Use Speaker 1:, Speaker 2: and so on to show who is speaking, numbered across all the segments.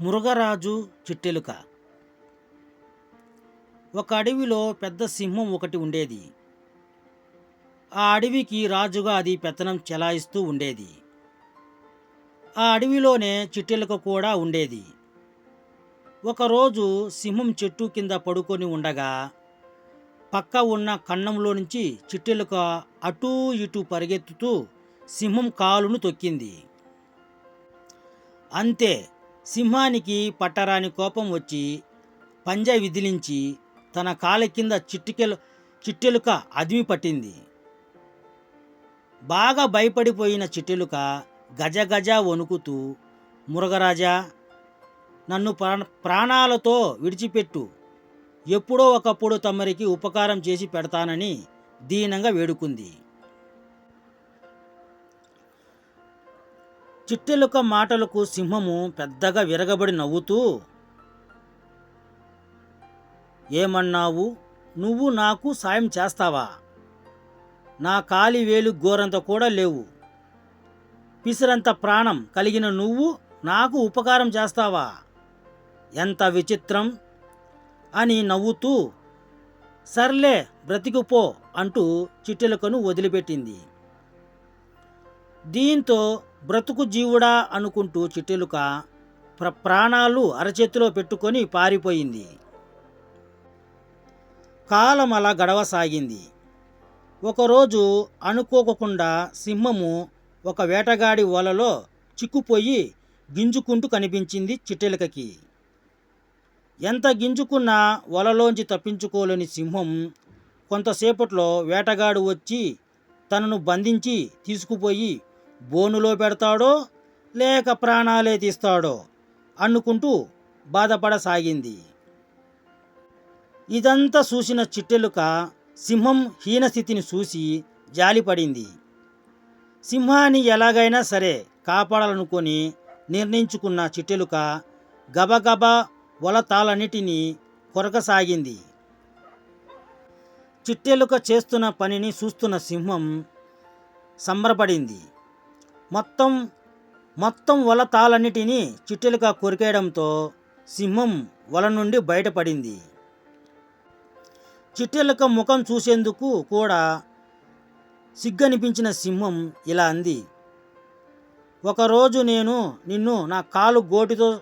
Speaker 1: మురుగరాజు చిట్టెలుక. ఒక అడవిలో పెద్ద సింహం ఒకటి ఉండేది. ఆ అడవికి రాజుగా అది పెత్తనం చెలాయిస్తూ ఉండేది. ఆ అడవిలోనే చిట్టెలుక కూడా ఉండేది. ఒకరోజు సింహం చెట్టు కింద పడుకొని ఉండగా పక్క ఉన్న కన్నంలో నుంచి చిట్టెలుక అటూ ఇటూ పరిగెత్తుతూ సింహం కాలును తొక్కింది. అంతే సింహానికి పట్టరాని కోపం వచ్చి పంజా విదిలించి తన కాల కింద చిట్టుకెలు చిట్టెలుక అదిమి పట్టింది. బాగా భయపడిపోయిన చిట్టెలుక గజ గజ వణుకుతూ మురగరాజా నన్ను ప్రాణ ప్రాణాలతో విడిచిపెట్టు. ఎప్పుడో ఒకప్పుడు తమరికి ఉపకారం చేసి పెడతానని దీనంగా వేడుకుంది. చిట్టెలుక మాటలకు సింహము పెద్దగా విరగబడి నవ్వుతూ ఏమన్నావు? నువ్వు నాకు సాయం చేస్తావా? నా కాలి వేలు గోరంత కూడా లేవు. పిసిరంత ప్రాణం కలిగిన నువ్వు నాకు ఉపకారం చేస్తావా? ఎంత విచిత్రం! అని నవ్వుతూ సర్లే బ్రతికిపో అంటూ చిట్టెలుకను వదిలిపెట్టింది. దీంతో బ్రతుకు జీవుడా అనుకుంటూ చిట్టెలుక ప్ర ప్రాణాలు అరచేతిలో పెట్టుకొని పారిపోయింది. కాలం అలా గడవసాగింది. ఒకరోజు అనుకోకుండా సింహము ఒక వేటగాడి వలలో చిక్కుపోయి గింజుకుంటూ కనిపించింది చిట్టెలుకకి. ఎంత గింజుకున్నా వలలోంచి తప్పించుకోలేని సింహం కొంతసేపట్లో వేటగాడు వచ్చి తనను బంధించి తీసుకుపోయి బోనులో పెడతాడో లేక ప్రాణాలే తీస్తాడో అనుకుంటూ బాధపడసాగింది. ఇదంతా చూసిన చిట్టెలుక సింహం హీనస్థితిని చూసి జాలిపడింది. సింహాన్ని ఎలాగైనా సరే కాపాడాలనుకొని నిర్ణయించుకున్న చిట్టెలుక గబగబా వలతాలన్నిటినీ కొరకసాగింది. చిట్టెలుక చేస్తున్న పనిని చూస్తున్న సింహం సంబరపడింది. మొత్తం మొత్తం వల తాళన్నిటినీ చిట్టెలుగా కొరికేయడంతో సింహం వల నుండి బయటపడింది. చిట్టెలుక ముఖం చూసేందుకు కూడా సిగ్గనిపించిన సింహం ఇలా అంది ఒకరోజు నేను నిన్ను నా కాలు గోటితో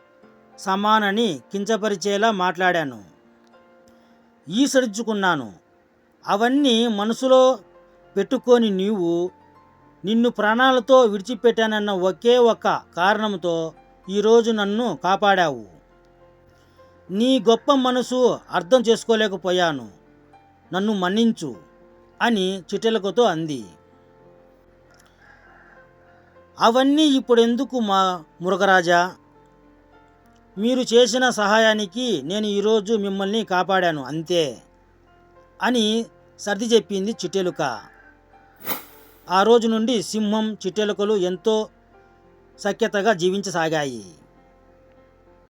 Speaker 1: సమానని కించపరిచేలా మాట్లాడాను. ఈసడించుకున్నాను అవన్నీ మనసులో పెట్టుకొని నీవు నిన్ను ప్రాణాలతో విడిచిపెట్టానన్న ఒకే ఒక్క కారణంతో ఈరోజు నన్ను కాపాడావు. నీ గొప్ప మనసు అర్థం చేసుకోలేకపోయాను. నన్ను మన్నించు అని చిటెలకతో అంది. అవన్నీ ఇప్పుడెందుకు మా మురగరాజా మీరు చేసిన సహాయానికి నేను ఈరోజు మిమ్మల్ని కాపాడాను అంతే అని సర్ది చెప్పింది చిట్టెలుక ఆ రోజు నుండి సింహం చిట్టెలుకలు ఎంతో సఖ్యతగా జీవించసాగాయి.